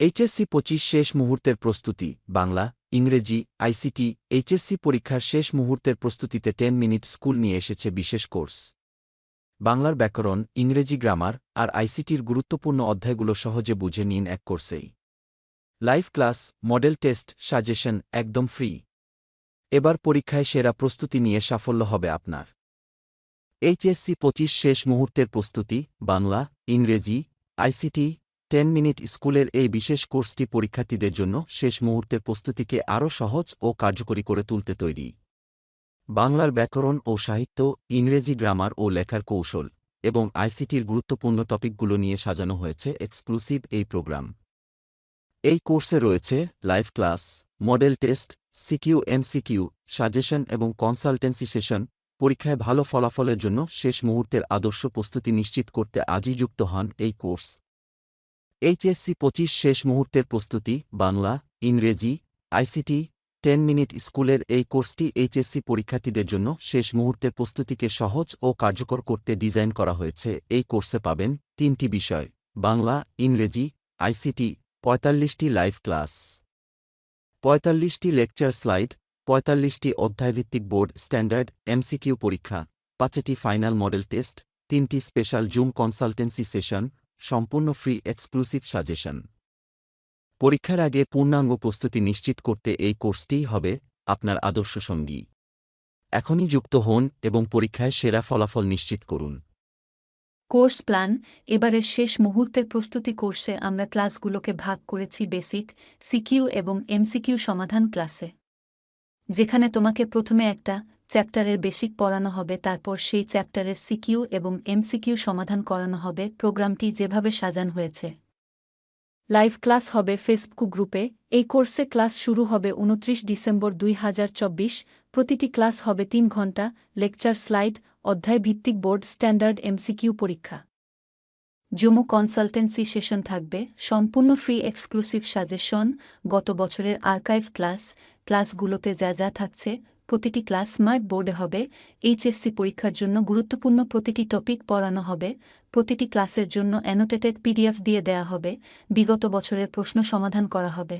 HSC পঁচিশ শেষ মুহূর্তের প্রস্তুতি, বাংলা, ইংরেজি, আইসিটি, এইচএসসি পরীক্ষার শেষ মুহূর্তের প্রস্তুতিতে টেন মিনিট স্কুল নিয়ে এসেছে বিশেষ কোর্স। বাংলার ব্যাকরণ, ইংরেজি গ্রামার আর আইসিটির গুরুত্বপূর্ণ অধ্যায়গুলো সহজে বুঝে নিন এক কোর্সেই। Live class, model test, suggestion, একদম ফ্রি। এবার পরীক্ষায় সেরা প্রস্তুতি নিয়ে সাফল্য হবে আপনার। এইচএসসি পঁচিশ শেষ মুহূর্তের প্রস্তুতি, বাংলা, ইংরেজি, আইসিটি টেন মিনিট স্কুলের এই বিশেষ কোর্সটি পরীক্ষার্থীদের জন্য শেষ মুহূর্তের প্রস্তুতিকে আরও সহজ ও কার্যকরী করে তুলতে তৈরি। বাংলার ব্যাকরণ ও সাহিত্য, ইংরেজি গ্রামার ও লেখার কৌশল এবং আইসিটির গুরুত্বপূর্ণ টপিকগুলো নিয়ে সাজানো হয়েছে এক্সক্লুসিভ এই প্রোগ্রাম। এই কোর্সে রয়েছে live class, model test, CQ, MCQ, suggestion এবং কনসালটেন্সি সেশন, পরীক্ষায় ভালো ফলাফলের জন্য শেষ মুহূর্তের আদর্শ প্রস্তুতি নিশ্চিত করতে আজই যুক্ত হন এই কোর্স। এইচএসসি পঁচিশ শেষ মুহূর্তের প্রস্তুতি, বাংলা, ইংরেজি, আইসিটি, টেন মিনিট স্কুলের এই কোর্সটি এইচএসসি পরীক্ষার্থীদের জন্য শেষ মুহূর্তের প্রস্তুতিকে সহজ ও কার্যকর করতে ডিজাইন করা হয়েছে। এই কোর্সে পাবেন তিনটি বিষয়, বাংলা, ইংরেজি, আইসিটি, পঁয়তাল্লিশটি লাইভ ক্লাস, পঁয়তাল্লিশটি লেকচার স্লাইড, পঁয়তাল্লিশটি অধ্যায়ভিত্তিক বোর্ড স্ট্যান্ডার্ড এমসিকিউ পরীক্ষা, পাঁচটি ফাইনাল মডেল টেস্ট, তিনটি স্পেশাল জুম কনসালটেন্সি সেশন সম্পূর্ণ ফ্রি এক্সক্লুসিভ সাজেশন। পরীক্ষার আগে পূর্ণাঙ্গ প্রস্তুতি নিশ্চিত করতে এই কোর্সটিই হবে আপনার আদর্শ সঙ্গী। এখনই যুক্ত হন এবং পরীক্ষায় সেরা ফলাফল নিশ্চিত করুন। কোর্স প্ল্যান, এবারের শেষ মুহূর্তের প্রস্তুতি কোর্সে আমরা ক্লাসগুলোকে ভাগ করেছি বেসিক, সিকিউ এবং এমসিকিউ সমাধান ক্লাসে। যেখানে তোমাকে প্রথমে একটা চ্যাপ্টারের বেসিক পড়ানো হবে, তারপর সেই চ্যাপ্টারের সিকিউ এবং এমসিকিউ সমাধান করানো হবে, প্রোগ্রামটি যেভাবে সাজান হয়েছে। লাইভ ক্লাস হবে ফেসবুক গ্রুপে, এই কোর্সে ক্লাস শুরু হবে উনত্রিশ ডিসেম্বর দুই হাজার চব্বিশ, প্রতিটি ক্লাস হবে তিন ঘণ্টা, লেকচার স্লাইড, অধ্যায় ভিত্তিক বোর্ড, স্ট্যান্ডার্ড এমসিকিউ পরীক্ষা। জুমু কনসালটেন্সি সেশন থাকবে, সম্পূর্ণ ফ্রি এক্সক্লুসিভ সাজেশন, গত বছরের আর্কাইভ ক্লাস, ক্লাসগুলোতে যা যা থাকছে প্রতিটি ক্লাস স্মার্ট বোর্ডে হবে, এইচএসসি পরীক্ষার জন্য গুরুত্বপূর্ণ প্রতিটি টপিক পড়ানো হবে, প্রতিটি ক্লাসের জন্য অ্যানোটেটেড পিডিএফ দিয়ে দেয়া হবে, বিগত বছরের প্রশ্ন সমাধান করা হবে।